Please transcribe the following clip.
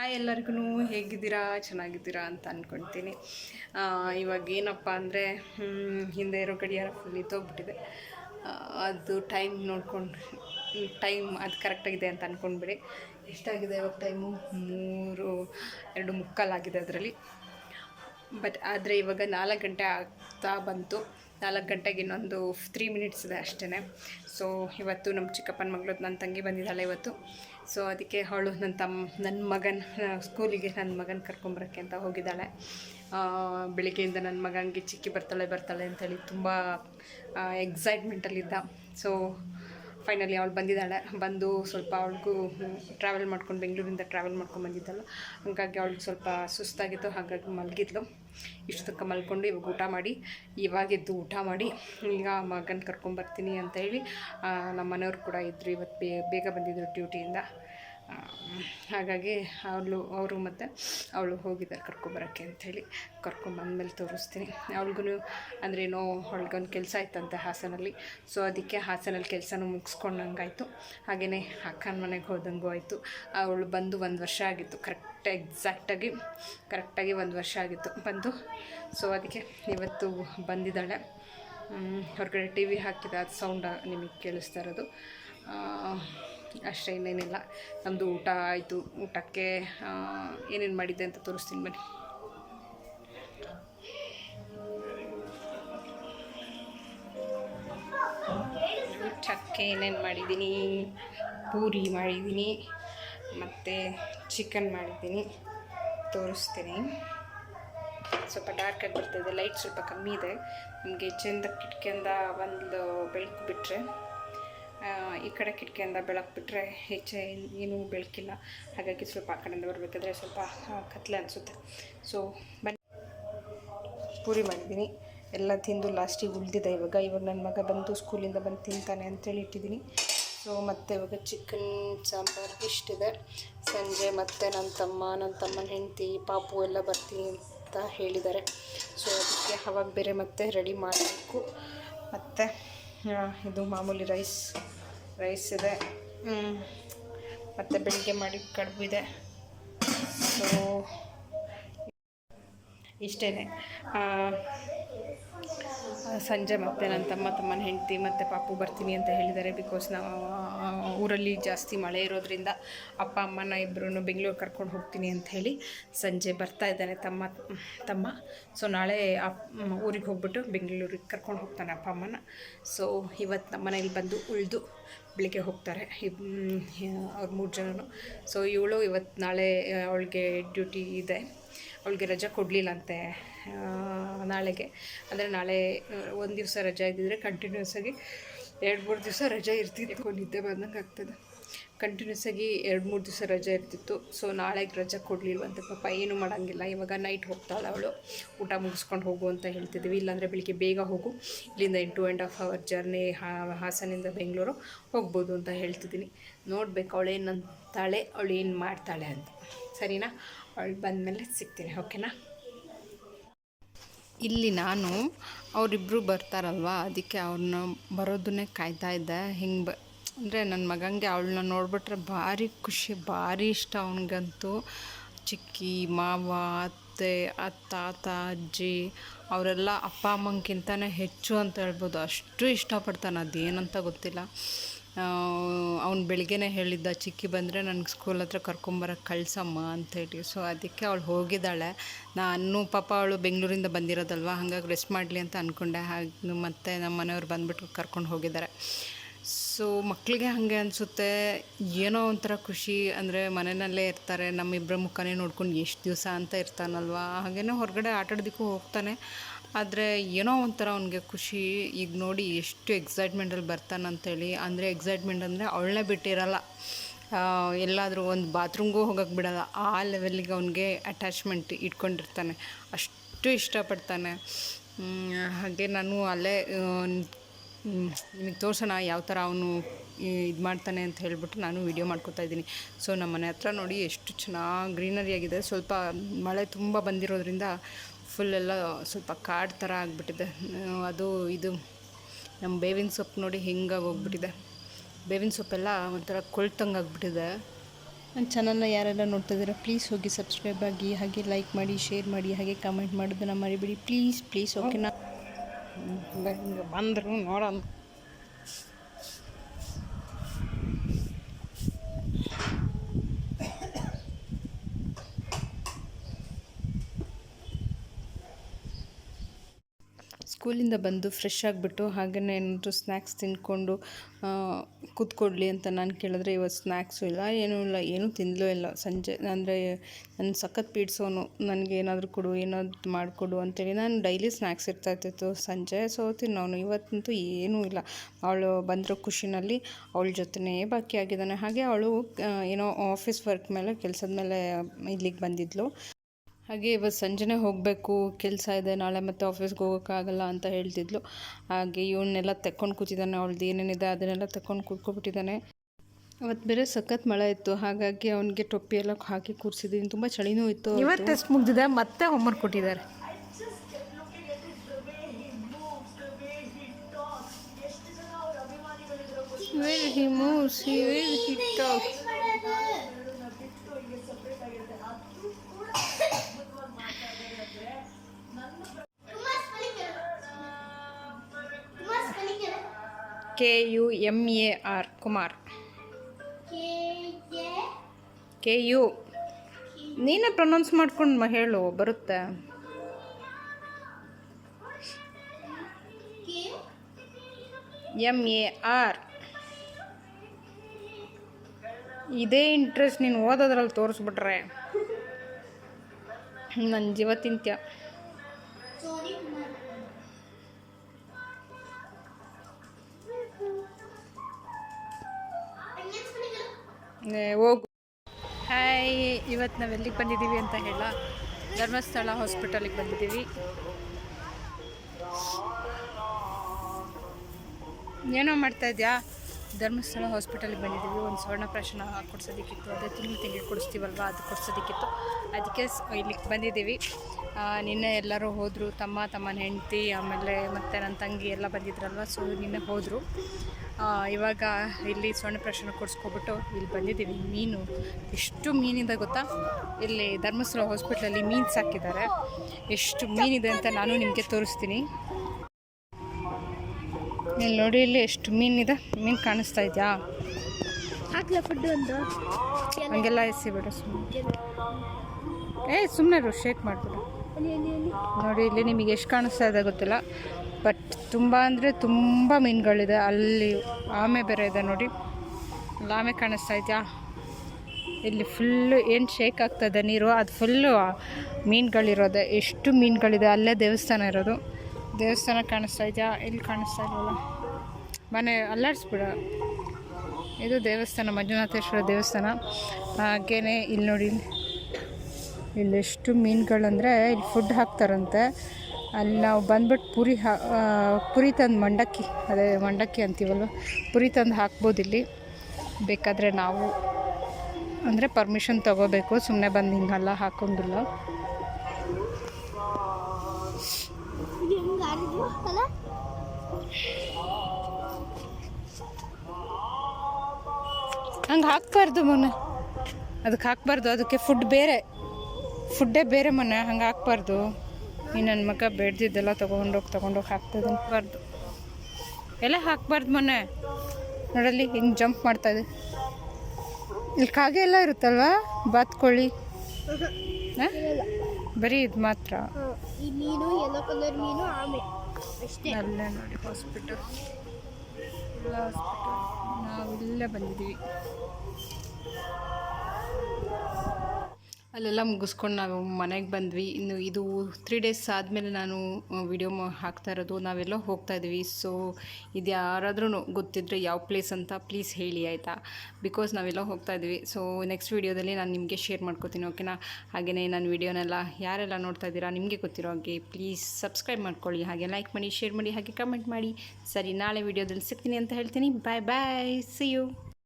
Hi ಎಲ್ಲರಿಗೂ, ಹೇಗಿದ್ದೀರಾ? ಚೆನ್ನಾಗಿದ್ದೀರಾ ಅಂತ ಅಂದ್ಕೊಳ್ತೀನಿ ಇವಾಗ ಏನಪ್ಪ ಅಂದರೆ ಹಿಂದೆ ಇರೋ ಗಡಿಯಾರ ಫುಲ್ ಇದ್ದೋಗ್ಬಿಟ್ಟಿದೆ ಅದು ಟೈಮ್ ನೋಡ್ಕೊಂಡು ಟೈಮ್ ಅದು ಕರೆಕ್ಟಾಗಿದೆ ಅಂತ ಅಂದ್ಕೊಂಡ್ಬಿಡಿ ಎಷ್ಟಾಗಿದೆ ಇವಾಗ ಟೈಮು ಮೂರು, ಎರಡು ಮುಕ್ಕಾಲಾಗಿದೆ ಅದರಲ್ಲಿ. ಬಟ್ ಆದರೆ ಇವಾಗ ನಾಲ್ಕು ಗಂಟೆ ಆಗ್ತಾ ಬಂತು. ನಾಲ್ಕು ಗಂಟೆಗೆ ಇನ್ನೊಂದು ತ್ರೀ ಮಿನಿಟ್ಸ್ ಇದೆ ಅಷ್ಟೇ ಸೊ ಇವತ್ತು ನಮ್ಮ ಚಿಕ್ಕಪ್ಪನ ಮಗಳು, ನನ್ನ ತಂಗಿ ಬಂದಿದ್ದಾಳೆ ಇವತ್ತು. ಸೊ ಅದಕ್ಕೆ ಅವಳು ನನ್ನ ತಮ್ಮ ನನ್ನ ಮಗನ ಸ್ಕೂಲಿಗೆ ನನ್ನ ಮಗನ ಕರ್ಕೊಂಬರೋಕ್ಕೆ ಅಂತ ಹೋಗಿದ್ದಾಳೆ. ಬೆಳಿಗ್ಗೆಯಿಂದ ನನ್ನ ಮಗನಿಗೆ ಚಿಕ್ಕಿ ಬರ್ತಾಳೆ ಬರ್ತಾಳೆ ಅಂತೇಳಿ ತುಂಬ ಎಕ್ಸೈಟ್ಮೆಂಟಲ್ಲಿದ್ದ ಸೊ ಫೈನಲಿ ಅವಳು ಬಂದಿದ್ದಾಳೆ. ಬಂದು ಸ್ವಲ್ಪ ಅವಳಿಗೂ ಟ್ರಾವೆಲ್ ಮಾಡ್ಕೊಂಡು ಬೆಂಗಳೂರಿಂದ ಟ್ರಾವೆಲ್ ಮಾಡ್ಕೊಂಡು ಬಂದಿದ್ದಲ್ಲ ಹಾಗಾಗಿ ಅವಳಿಗೆ ಸ್ವಲ್ಪ ಸುಸ್ತಾಗಿತ್ತು, ಹಾಗಾಗಿ ಮಲಗಿದ್ಲು. ಇಷ್ಟು ತಕ್ಕ ಮಲ್ಕೊಂಡು ಇವಾಗ ಊಟ ಮಾಡಿ, ಇವಾಗ ಎದ್ದು ಊಟ ಮಾಡಿ, ಈಗ ಮಗನ ಕರ್ಕೊಂಬರ್ತೀನಿ ಅಂತ ಹೇಳಿ ನಮ್ಮ ಮನೆಯವ್ರು ಕೂಡ ಇದ್ದರು ಇವತ್ತು ಬೇಗ ಬಂದಿದ್ದರು ಡ್ಯೂಟಿಯಿಂದ ಹಾಗಾಗಿ ಅವಳು, ಅವರು ಮತ್ತು ಅವಳು ಹೋಗಿದ್ದಾರೆ ಕರ್ಕೊಂಬರೋಕ್ಕೆ ಅಂಥೇಳಿ. ಕರ್ಕೊಂಬಂದ್ಮೇಲೆ ತೋರಿಸ್ತೀನಿ. ಅವಳಿಗೂ ಏನೋ ಅವಳಿಗೊಂದು ಕೆಲಸ ಇತ್ತಂತೆ ಹಾಸನಲ್ಲಿ. ಸೊ ಅದಕ್ಕೆ ಹಾಸನಲ್ಲಿ ಕೆಲಸನೂ ಮುಗಿಸ್ಕೊಂಡಂಗಾಯ್ತು. ಹಾಗೆಯೇ ಅಕ್ಕನ ಮನೆಗೆ ಹೋದಂಗೂ ಆಯಿತು. ಅವಳು ಬಂದು ಒಂದು ವರ್ಷ ಆಗಿತ್ತು. ಕರೆಕ್ಟ್ ಎಕ್ಸಾಕ್ಟಾಗಿ ಕರೆಕ್ಟಾಗಿ ಒಂದು ವರ್ಷ ಆಗಿತ್ತು ಬಂದು. ಸೊ ಅದಕ್ಕೆ ಇವತ್ತು ಬಂದಿದ್ದಾಳೆ. ಹೊರಗಡೆ ಟಿ ವಿ ಹಾಕಿದ. ಅದು ಸೌಂಡ ನಿಮಗೆ ಕೇಳಿಸ್ತಾ ಇರೋದು. ಅಷ್ಟೇ, ಇನ್ನೇನಿಲ್ಲ. ನಮ್ಮದು ಊಟ ಆಯಿತು. ಊಟಕ್ಕೆ ಏನೇನು ಮಾಡಿದ್ದೆ ಅಂತ ತೋರಿಸ್ತೀನಿ ಬನ್ನಿ. ಊಟಕ್ಕೆ ಏನೇನು ಮಾಡಿದ್ದೀನಿ, ಪೂರಿ ಮಾಡಿದ್ದೀನಿ, ಮತ್ತು ಚಿಕನ್ ಮಾಡಿದ್ದೀನಿ. ತೋರಿಸ್ತೀನಿ. ಸ್ವಲ್ಪ ಡಾರ್ಕ್ ಆಗಿ ಬರ್ತಾಯಿದೆ ಲೈಟ್ ಸ್ವಲ್ಪ ಕಮ್ಮಿ ಇದೆ. ನಿಮಗೆ ಚೆಂದ ಕಿಟಕಿಯಿಂದ ಒಂದು ಬೆಳಕು ಬಿಟ್ಟರೆ ಈ ಕಡೆ ಕಿಟಕಿಯಿಂದ ಬೆಳಕು ಬಿಟ್ಟರೆ ಹೆಚ್ಚೆ ಏನೂ ಬೆಳಕಿಲ್ಲ. ಹಾಗಾಗಿ ಸ್ವಲ್ಪ ಆ ಕಡೆಯಿಂದ ಬರಬೇಕಾದ್ರೆ ಸ್ವಲ್ಪ ಕತ್ಲೆ ಅನಿಸುತ್ತೆ. ಸೊ ಬನ್ನಿ. ಪೂರಿ ಮಾಡಿದ್ದೀನಿ. ಎಲ್ಲ ತಿಂದು ಲಾಸ್ಟಿಗೆ ಉಳಿದಿದೆ ಇವಾಗ. ಇವಾಗ ನನ್ನ ಮಗ ಬಂದು ಸ್ಕೂಲಿಂದ ಬಂದು ತಿಂತಾನೆ ಅಂತೇಳಿ ಇಟ್ಟಿದ್ದೀನಿ. ಸೊ ಮತ್ತು ಇವಾಗ ಚಿಕನ್ ಸಾಂಬಾರು ಇಷ್ಟಿದೆ. ಸಂಜೆ ಮತ್ತು ನನ್ನ ತಮ್ಮ ನನ್ನ ತಮ್ಮನ ಹೆಂಡತಿ, ಪಾಪು ಎಲ್ಲ ಬರ್ತೀನಿ ಅಂತ ಹೇಳಿದ್ದಾರೆ. ಸೊ ಅದಕ್ಕೆ ಅವಾಗ ಬೇರೆ ಮತ್ತೆ ರೆಡಿ ಮಾಡಬೇಕು. ಮತ್ತು ಇದು ಮಾಮೂಲಿ ರೈಸ್ ರೈಸ್ ಇದೆ. ಮತ್ತು ಬೆಳಿಗ್ಗೆ ಮಾಡಿ ಕಡುಬು ಇದೆ. ಸೊ ಇಷ್ಟೇ ಸಂಜೆ ಮತ್ತೆ ನನ್ನ ತಮ್ಮ ತಮ್ಮನ ಹೆಂಡತಿ ಮತ್ತು ಪಾಪು ಬರ್ತೀನಿ ಅಂತ ಹೇಳಿದ್ದಾರೆ ಬಿಕಾಸ್ ನಾವು ಊರಲ್ಲಿ ಜಾಸ್ತಿ ಮಳೆ ಇರೋದ್ರಿಂದ ಅಪ್ಪ, ಅಮ್ಮನ ಇಬ್ಬರೂ ಬೆಂಗಳೂರು ಕರ್ಕೊಂಡು ಹೋಗ್ತೀನಿ ಅಂತ ಹೇಳಿ ಸಂಜೆ ಬರ್ತಾ ಇದ್ದಾನೆ ತಮ್ಮ ತಮ್ಮ. ಸೊ ನಾಳೆ ಅಪ್ ಊರಿಗೆ ಹೋಗ್ಬಿಟ್ಟು ಬೆಂಗಳೂರಿಗೆ ಕರ್ಕೊಂಡು ಹೋಗ್ತಾನೆ ಅಪ್ಪ, ಅಮ್ಮನ. ಸೊ ಇವತ್ತು ನಮ್ಮ ಮನೇಲಿ ಬಂದು ಉಳಿದು ಬೆಳಿಗ್ಗೆ ಹೋಗ್ತಾರೆ. ಅವ್ರು ಮೂರು ಜನನು. ಸೊ ಇವಳು ಇವತ್ತು ನಾಳೆ, ಅವಳಿಗೆ ಡ್ಯೂಟಿ ಇದೆ. ಅವಳಿಗೆ ರಜೆ ಕೊಡಲಿಲ್ಲಂತೆ ನಾಳೆಗೆ. ಅಂದರೆ ನಾಳೆ ಒಂದು ದಿವಸ ರಜೆ ಇದ್ದಿದ್ರೆ ಕಂಟಿನ್ಯೂಸ್ ಆಗಿ ಎರಡು ಮೂರು ದಿವಸ ರಜೆ ಇರ್ತಿತ್ತು. ನಿದ್ದೆ ಬಂದಂಗೆ ಆಗ್ತದೆ. ಕಂಟಿನ್ಯೂಸ್ ಆಗಿ ಎರಡು ಮೂರು ದಿವಸ ರಜೆ ಇರ್ತಿತ್ತು. ಸೊ ನಾಳೆಗೆ ರಜೆ ಕೊಡಲಿಲ್ವಂತೆ ಪಾಪ. ಏನೂ ಮಾಡೋಂಗಿಲ್ಲ. ಇವಾಗ ನೈಟ್ ಹೋಗ್ತಾಳೆ ಅವಳು. ಊಟ ಮುಗಿಸ್ಕೊಂಡು ಹೋಗು ಅಂತ ಹೇಳ್ತಿದ್ದೀವಿ ಇಲ್ಲಾಂದರೆ ಬೆಳಿಗ್ಗೆ ಬೇಗ ಹೋಗು. ಇಲ್ಲಿಂದ in two and half hour journey ಹಾಸನಿಂದ Bengaluru ಹೋಗ್ಬೋದು ಅಂತ ಹೇಳ್ತಿದ್ದೀನಿ. ನೋಡ್ಬೇಕು ಅವಳೇನಂತಾಳೆ ಅವಳು ಏನು ಮಾಡ್ತಾಳೆ ಅಂತ. ಸರಿನಾ? ಅವಳು ಬಂದಮೇಲೆ ಸಿಗ್ತೀನಿ, ಓಕೆನಾ? ಇಲ್ಲಿ ನಾನು ಅವರಿಬ್ಬರು ಬರ್ತಾರಲ್ವ, ಅದಕ್ಕೆ ಅವ್ರನ್ನ ಬರೋದನ್ನೇ ಕಾಯ್ತಾ ಇದ್ದೆ. ಹಿಂಗೆ ಬ, ಅಂದರೆ ನನ್ನ ಮಗನಿಗೆ ಅವಳನ್ನ ನೋಡಿಬಿಟ್ರೆ ಭಾರಿ ಖುಷಿ, ಭಾರಿ ಇಷ್ಟ ಅವನಿಗಂತೂ. ಚಿಕ್ಕಿ, ಮಾವ, ಅತ್ತೆ ಅತ್ತ ತಾತ, ಅಜ್ಜಿ, ಅವರೆಲ್ಲ ಅಪ್ಪ ಅಮ್ಮಂಗಿಂತನೇ ಹೆಚ್ಚು ಅಂತ ಹೇಳ್ಬೋದು. ಅಷ್ಟು ಇಷ್ಟಪಡ್ತಾನೆ, ಅದೇನಂತ ಗೊತ್ತಿಲ್ಲ. ಅವ್ನು ಬೆಳಗ್ಗೆನೇ ಹೇಳಿದ್ದ, ಚಿಕ್ಕಿ ಬಂದರೆ ನನಗೆ ಸ್ಕೂಲ್ ಹತ್ರ ಕರ್ಕೊಂಬರಕ್ಕೆ ಕಳ್ಸಮ್ಮ ಅಂತೇಳಿ ಸೊ ಅದಕ್ಕೆ ಅವಳು ಹೋಗಿದ್ದಾಳೆ. ನಾನು ಪಾಪ ಅವಳು ಬೆಂಗಳೂರಿಂದ ಬಂದಿರೋದಲ್ವ, ಹಾಗಾಗಿ ರೆಸ್ಟ್ ಮಾಡಲಿ ಅಂತ ಅಂದ್ಕೊಂಡೆ ಹಾಗೆ ಮತ್ತೆ ನಮ್ಮ ಮನೆಯವ್ರು ಬಂದುಬಿಟ್ಟು ಕರ್ಕೊಂಡು ಹೋಗಿದ್ದಾರೆ. ಸೊ ಮಕ್ಕಳಿಗೆ ಹಾಗೆ ಅನಿಸುತ್ತೆ. ಏನೋ ಒಂಥರ ಖುಷಿ. ಅಂದರೆ ಮನೆಯಲ್ಲೇ ಇರ್ತಾರೆ. ನಮ್ಮಿಬ್ಬರ ಮುಖನೇ ನೋಡ್ಕೊಂಡು ಎಷ್ಟು ದಿವಸ ಅಂತ ಇರ್ತಾನಲ್ವ. ಹಾಗೇನೋ ಹೊರಗಡೆ ಆಟಾಡೋದಕ್ಕೂ ಹೋಗ್ತಾನೆ. ಆದರೆ ಏನೋ ಒಂಥರ ಅವನಿಗೆ ಖುಷಿ. ಈಗ ನೋಡಿ ಎಷ್ಟು ಎಕ್ಸೈಟ್ಮೆಂಟಲ್ಲಿ ಬರ್ತಾನಂತೇಳಿ ಅಂದರೆ ಎಕ್ಸೈಟ್ಮೆಂಟ್ ಅಂದರೆ ಅವಳನ್ನೇ ಬಿಟ್ಟಿರಲ್ಲ. ಎಲ್ಲಾದರೂ ಒಂದು ಬಾತ್ರೂಮ್ಗೂ ಹೋಗೋಕ್ಕೆ ಬಿಡಲ್ಲ. ಆ ಲೆವೆಲ್ಲಿಗೆ ಅವನಿಗೆ ಅಟ್ಯಾಚ್ಮೆಂಟ್ ಇಟ್ಕೊಂಡಿರ್ತಾನೆ. ಅಷ್ಟು ಇಷ್ಟಪಡ್ತಾನೆ. ಹಾಗೆ ನಾನು ಅಲ್ಲೇ ನಿಮಗೆ ತೋರಿಸೋಣ ಯಾವ ಥರ ಅವನು ಇದು ಮಾಡ್ತಾನೆ ಅಂತ ಹೇಳ್ಬಿಟ್ಟು ನಾನು ವೀಡಿಯೋ ಮಾಡ್ಕೊತಾ ಇದ್ದೀನಿ. ಸೊ ನಮ್ಮ ಮನೆ ಹತ್ರ ನೋಡಿ ಎಷ್ಟು ಚೆನ್ನಾಗಿ ಗ್ರೀನರಿ ಆಗಿದೆ. ಸ್ವಲ್ಪ ಮಳೆ ತುಂಬ ಬಂದಿರೋದ್ರಿಂದ ಫುಲ್ ಎಲ್ಲ ಸ್ವಲ್ಪ ಕಾಡು ಥರ ಆಗಿಬಿಟ್ಟಿದೆ. ಅದು ಇದು ನಮ್ಮ ಬೇವಿನ ಸೊಪ್ಪು ನೋಡಿ ಹಿಂಗಾಗಿ ಹೋಗ್ಬಿಟ್ಟಿದೆ. ಬೇವಿನ ಸೊಪ್ಪೆಲ್ಲ ಒಂಥರ ಕೊಳ್ತಂಗೆ ಆಗಿಬಿಟ್ಟಿದೆ. ನನ್ನ ಚಾನಲ್ನ ಯಾರೆಲ್ಲ ನೋಡ್ತಾ ಇದ್ದೀರಾ ಪ್ಲೀಸ್ ಹೋಗಿ ಸಬ್ಸ್ಕ್ರೈಬ್ ಆಗಿ ಹಾಗೆ ಲೈಕ್ ಮಾಡಿ ಶೇರ್ ಮಾಡಿ ಹಾಗೆ ಕಮೆಂಟ್ ಮಾಡೋದನ್ನ ಮರಿಬೇಡಿ. ಪ್ಲೀಸ್ ಪ್ಲೀಸ್ ಓಕೆನಾ? ಬಂದರು ನೋಡೋಣ. ಸ್ಕೂಲಿಂದ ಬಂದು ಫ್ರೆಶ್ ಆಗಿಬಿಟ್ಟು ಹಾಗೆಯೇ ಏನಾದರೂ ಸ್ನ್ಯಾಕ್ಸ್ ತಿಂದ್ಕೊಂಡು ಕೂತ್ಕೊಡ್ಲಿ ಅಂತ ನಾನು ಕೇಳಿದ್ರೆ ಇವತ್ತು ಸ್ನ್ಯಾಕ್ಸು ಇಲ್ಲ, ಏನೂ ಇಲ್ಲ, ಏನೂ ತಿಂದಲೂ ಇಲ್ಲ. ಸಂಜೆ, ಅಂದರೆ ನನ್ನ ಸಖತ್ ಪೀಡ್ಸೋನು, ನನಗೆ ಏನಾದರೂ ಕೊಡು, ಏನಾದ್ರು ಮಾಡಿಕೊಡು ಅಂತೇಳಿ ನಾನು ಡೈಲಿ ಸ್ನ್ಯಾಕ್ಸ್ ಇರ್ತಾಯಿತ್ತು ಸಂಜೆ ಸೊ ತಿನ್ನೋನು. ಇವತ್ತಂತೂ ಏನೂ ಇಲ್ಲ. ಅವಳು ಬಂದಿರೋ ಖುಷಿನಲ್ಲಿ ಅವಳ ಜೊತೆನೇ ಬಾಕಿ ಆಗಿದ್ದಾನೆ. ಹಾಗೆ ಅವಳು ಏನೋ ಆಫೀಸ್ ವರ್ಕ್ ಮೇಲೆ, ಕೆಲಸದ ಮೇಲೆ ಇಲ್ಲಿಗೆ ಬಂದಿದ್ಲು. ಹಾಗೆ ಇವತ್ತು ಸಂಜೆನೆ ಹೋಗಬೇಕು ಕೆಲಸ ಇದೆ ನಾಳೆ ಮತ್ತೆ ಆಫೀಸ್ಗೆ ಹೋಗೋಕ್ಕಾಗಲ್ಲ ಅಂತ ಹೇಳ್ತಿದ್ಲು. ಹಾಗೆ ಇವನ್ನೆಲ್ಲ ತೆಕ್ಕೊಂಡು ಕೂತಿದ್ದಾನೆ ಅವಳ್ದು ಏನೇನಿದೆ ಅದನ್ನೆಲ್ಲ ತೆಕ್ಕೊಂಡು ಕೂತ್ಕೊಬಿಟ್ಟಿದ್ದಾನೆ. ಅವತ್ತು ಬೇರೆ ಸಖತ್ ಮಳೆ ಇತ್ತು ಹಾಗಾಗಿ ಅವನಿಗೆ ಟೊಪ್ಪಿ ಎಲ್ಲ ಹಾಕಿ ಕೂರಿಸಿದ್ದೀನಿ ತುಂಬ ಚಳಿನೂ ಇತ್ತು ಇವತ್ತು ಟೆಸ್ಟ್ ಮುಗ್ದಿದೆ ಮತ್ತೆ ಹೋಮ್ವರ್ಕ್ ಕೊಟ್ಟಿದ್ದಾರೆ. Where he moves, he will he talks. K U M A R Kumar K U ನೀನೇ ಪ್ರೊನೌನ್ಸ್ ಮಾಡ್ಕೊಂಡು ಹೇಳು, ಬರುತ್ತೆ. ಎಂ ಎ ಆರ್ ಇದೇ ಇಂಟ್ರೆಸ್ಟ್ ನೀನು ಓದೋದ್ರಲ್ಲಿ ತೋರಿಸ್ಬಿಟ್ರೆ. ನನ್ನ ಜೀವ ತಿಂತ್ಯ. ಹೋಗು. ಹಾಯ್ ಇವತ್ತು ನಾವು ಎಲ್ಲಿಗೆ ಬಂದಿದ್ದೀವಿ ಅಂತ ಹೇಳ? ಧರ್ಮಸ್ಥಳ ಹಾಸ್ಪಿಟಲಿಗೆ ಬಂದಿದ್ದೀವಿ ಏನೋ ಮಾಡ್ತಾ ಇದೆಯಾ? ಧರ್ಮಸ್ಥಳ ಹಾಸ್ಪಿಟಲಿಗೆ ಬಂದಿದ್ದೀವಿ ಒಂದು ಸ್ವರ್ಣ ಪ್ರಾಶನ ಕೊಡ್ಸೋದಕ್ಕಿತ್ತು. ಅದೇ ತಿಂಗಳು ತಿಂಗಳು ಕೊಡಿಸ್ತೀವಲ್ವ? ಅದು ಕೊಡ್ಸೋದಕ್ಕಿತ್ತು. ಅದಕ್ಕೆ ಇಲ್ಲಿಗೆ ಬಂದಿದ್ದೀವಿ ನಿನ್ನೆ ಎಲ್ಲರೂ ಹೋದರು. ತಮ್ಮ, ತಮ್ಮನ ಹೆಂಡತಿ, ಆಮೇಲೆ ಮತ್ತು ನನ್ನ ತಂಗಿ ಎಲ್ಲ ಬಂದಿದ್ರಲ್ವ? ಸೊ ನಿನ್ನೆ ಹೋದರು. ಇವಾಗ ಇಲ್ಲಿ ಸ್ವರ್ಣ ಪ್ರಶ್ನೆ ಕೊಡಿಸ್ಕೊಬಿಟ್ಟು ಇಲ್ಲಿ ಬಂದಿದ್ದೀವಿ. ಮೀನು ಎಷ್ಟು ಮೀನಿದೆ ಗೊತ್ತಾ? ಇಲ್ಲಿ ಧರ್ಮಸ್ಥಳ ಹಾಸ್ಪಿಟ್ಲಲ್ಲಿ ಮೀನು ಸಾಕಿದ್ದಾರೆ ಎಷ್ಟು ಮೀನಿದೆ ಅಂತ ನಾನು ನಿಮಗೆ ತೋರಿಸ್ತೀನಿ. ಇಲ್ಲಿ ನೋಡಿ ಇಲ್ಲಿ ಎಷ್ಟು ಮೀನಿದೆ. ಮೀನು ಕಾಣಿಸ್ತಾ ಇದೆಯಾ? ಹಂಗೆಲ್ಲ ಫುಡ್ ಒಂದು. ಹಂಗೆಲ್ಲ ಎಸಿಬಿಡು ಸುಮ್ಮನೆ ಏ ಸುಮ್ಮನೆ ಶೇಕ್ ಮಾಡಿಬಿಡು. ನೋಡಿ, ಇಲ್ಲಿ ನಿಮಗೆ ಎಷ್ಟು ಕಾಣಿಸ್ತಾ ಇದೆ ಗೊತ್ತಿಲ್ಲ ಬಟ್ ತುಂಬ ಅಂದರೆ ತುಂಬ ಮೀನುಗಳಿದೆ. ಅಲ್ಲಿ ಆಮೆ ಬೇರೆ ಇದೆ ನೋಡಿ. ಅಲ್ಲಿ ಆಮೆ ಕಾಣಿಸ್ತಾ ಇದೆಯಾ? ಇಲ್ಲಿ ಫುಲ್ಲು ಏನು ಶೇಕ್ ಆಗ್ತದೆ ನೀರು, ಅದು ಫುಲ್ಲು ಮೀನುಗಳಿರೋದೆ. ಎಷ್ಟು ಮೀನುಗಳಿದೆ, ಅಲ್ಲೇ ದೇವಸ್ಥಾನ ಇರೋದು. ದೇವಸ್ಥಾನ ಕಾಣಿಸ್ತಾ ಇದೆಯಾ? ಇಲ್ಲಿ ಕಾಣಿಸ್ತಾ ಇಲ್ವಲ್ಲ? ಮನೆ ಅಲ್ಲಾಡಿಸ್ಬಿಡ. ಇದು ದೇವಸ್ಥಾನ, ಮಂಜುನಾಥೇಶ್ವರ ದೇವಸ್ಥಾನ. ಹಾಗೇನೆ ಇಲ್ಲಿ ನೋಡಿ ಇಲ್ಲೆಷ್ಟು ಮೀನುಗಳಂದರೆ ಇಲ್ಲಿ ಫುಡ್ ಹಾಕ್ತಾರಂತೆ. ಅಲ್ಲಿ ನಾವು ಬಂದ್ಬಿಟ್ಟು ಪುರಿ ಹಾ ಪುರಿ ತಂದು ಮಂಡಕ್ಕಿ, ಅದೇ ಮಂಡಕ್ಕಿ ಅಂತೀವಲ್ವ, ಪುರಿ ತಂದು ಹಾಕ್ಬೋದು ಇಲ್ಲಿ. ಬೇಕಾದರೆ ನಾವು ಅಂದರೆ ಪರ್ಮಿಷನ್ ತೊಗೋಬೇಕು ಸುಮ್ಮನೆ ಬಂದು ಹಿಂಗೆಲ್ಲ ಹಾಕೊಂಗಿಲ್ಲ ಹಂಗೆ ಹಾಕ್ಬಾರ್ದು ಮೊನ್ನೆ ಅದಕ್ಕೆ ಹಾಕ್ಬಾರ್ದು, ಅದಕ್ಕೆ ಫುಡ್ ಬೇರೆ. ಫುಡ್ಡೇ ಬೇರೆ ಮನೆ ಹಂಗೆ ಹಾಕ್ಬಾರ್ದು. ಈ ನನ್ನ ಮಗ ಬೇಡ್ದಿದ್ದೆಲ್ಲ ತೊಗೊಂಡೋಗಿ ತೊಗೊಂಡೋಗಿ ಹಾಕ್ತದೆ ಅನ್ಬಾರ್ದು ಎಲ್ಲ ಹಾಕ್ಬಾರ್ದು ಮೊನ್ನೆ ನೋಡಲ್ಲಿ ಹಿಂಗೆ ಜಂಪ್ ಮಾಡ್ತಾಯಿದೆ ಇಲ್ಲಿ ಕಾಗೆ ಎಲ್ಲ ಇರುತ್ತಲ್ವಾ? ಬಾತ್ಕೊಳ್ಳಿ ಹಾಂ? ಬರೀ ಇದು ಮಾತ್ರ. ಮೀನು ಎಲ್ಲೋ ಕಲರ್ ಮೀನು ಆಮೆ. ಅಷ್ಟೇ. ಅಲ್ಲೇ ನೋಡಿ ಹಾಸ್ಪಿಟಲ್ ಹಾಸ್ಪಿಟಲ್ ನಾವು ಇಲ್ಲೇ ಬಂದಿದ್ದೀವಿ. ಅಲ್ಲೆಲ್ಲ ಮುಗಿಸ್ಕೊಂಡು ನಾವು ಮನೆಗೆ ಬಂದ್ವಿ. ಇನ್ನು ಇದು ತ್ರೀ ಡೇಸ್ ಆದಮೇಲೆ ನಾನು ವಿಡಿಯೋ ಹಾಕ್ತಾ ಇರೋದು. ನಾವೆಲ್ಲ ಹೋಗ್ತಾ ಇದ್ವಿ. ಸೊ ಇದು ಯಾರಾದ್ರೂ ಗೊತ್ತಿದ್ರೆ ಯಾವ ಪ್ಲೇಸ್ ಅಂತ ಪ್ಲೀಸ್ ಹೇಳಿ, ಆಯಿತಾ? ಬಿಕಾಸ್ ನಾವೆಲ್ಲ ಹೋಗ್ತಾ ಇದ್ವಿ. ಸೊ ನೆಕ್ಸ್ಟ್ ವಿಡಿಯೋದಲ್ಲಿ ನಾನು ನಿಮಗೆ ಶೇರ್ ಮಾಡ್ಕೋತೀನಿ ಓಕೆನಾ ಹಾಗೆಯೇ ನನ್ನ ವಿಡಿಯೋನೆಲ್ಲ ಯಾರೆಲ್ಲ ನೋಡ್ತಾ ಇದ್ದೀರಾ, ನಿಮಗೆ ಗೊತ್ತಿರೋ ಹಾಗೆ ಪ್ಲೀಸ್ ಸಬ್ಸ್ಕ್ರೈಬ್ ಮಾಡ್ಕೊಳ್ಳಿ. ಹಾಗೆ ಲೈಕ್ ಮಾಡಿ ಶೇರ್ ಮಾಡಿ, ಹಾಗೆ ಕಮೆಂಟ್ ಮಾಡಿ. ಸರಿ, ನಾಳೆ ವಿಡಿಯೋದಲ್ಲಿ ಸಿಗ್ತೀನಿ ಅಂತ ಹೇಳ್ತೀನಿ. ಬಾಯ್ ಬಾಯ್ ಸಿ ಯು